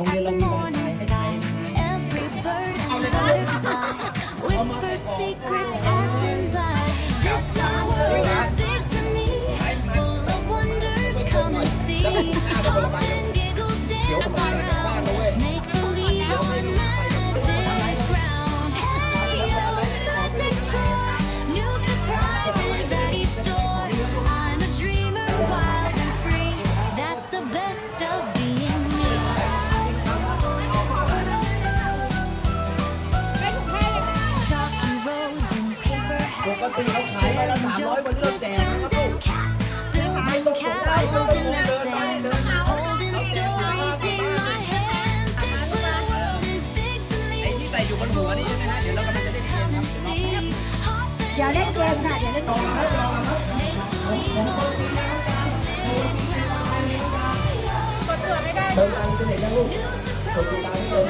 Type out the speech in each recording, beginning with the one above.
Every bird and butterfly whisper secrets. ปกติเขาขายใบละสามร้อยวันนี้เราแจกนะครับลูกตายตกสงได้ไม่ต้องงงเดินไปเดินมาเราแจกมาไอ้ที่ใส่อยู่บนหัวนี่ใช่ไหมฮะเดี๋ยวเรากำลังจะได้เกมครับเดี๋ยวรอแป๊บอย่าเล่นเกมค่ะอย่าเล่นเกมรอครับเดินทางไปไหนนะลูกกดติดตามให้เดิน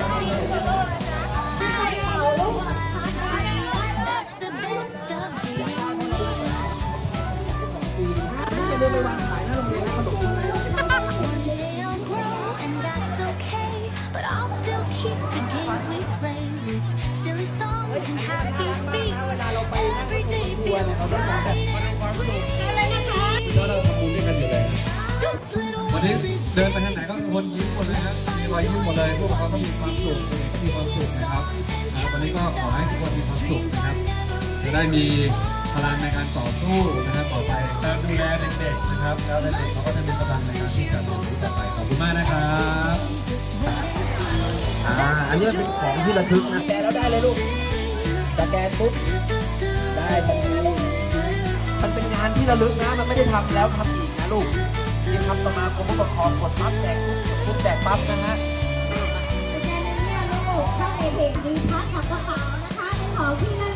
เดินไปวางขายหน้าโรงเรียนขนมอะไร One day I'll grow, and that's okay. But I'll still keep the games we play with silly songs and happy feet. Every day feels bright and sweet. ก็เราทำบุญด้วยกันอยู่เลย This little วันนี้ world is เดินไปทางไหนก็คนยิ้มหมดเลยครับมีรอยยิ้มหมดเลยพวกเขาก็มีความสุขมีความสุขนะครับอ่าวันนี้ก็ขอให้ทุกคนมีความสุขนะครับ จะได้มี พลังในการต่อสู้นะครับต่อไปการดูแลเด็กๆนะครับ แล้วเด็กๆเขาก็จะมีพลังในการที่จะต่อสู้ต่อไปขอบคุณมากนะครับอ่าอันนี้เป็นของที่ระทึกนะแกแล้วได้เลยลูกสแกนปุ๊บได้ทันทีมันเป็นงานที่ระลึกนะมันไม่ได้ทำแล้วทำอีกนะลูกยังทำตสมาคมผู้ปกคองกดปั๊บแจกปุ๊บแจกปั๊บนะฮะสแกนในเรื่องระบบเข้าในเพจดีพัฒน์กับกระเป๋านะคะบนเขอที่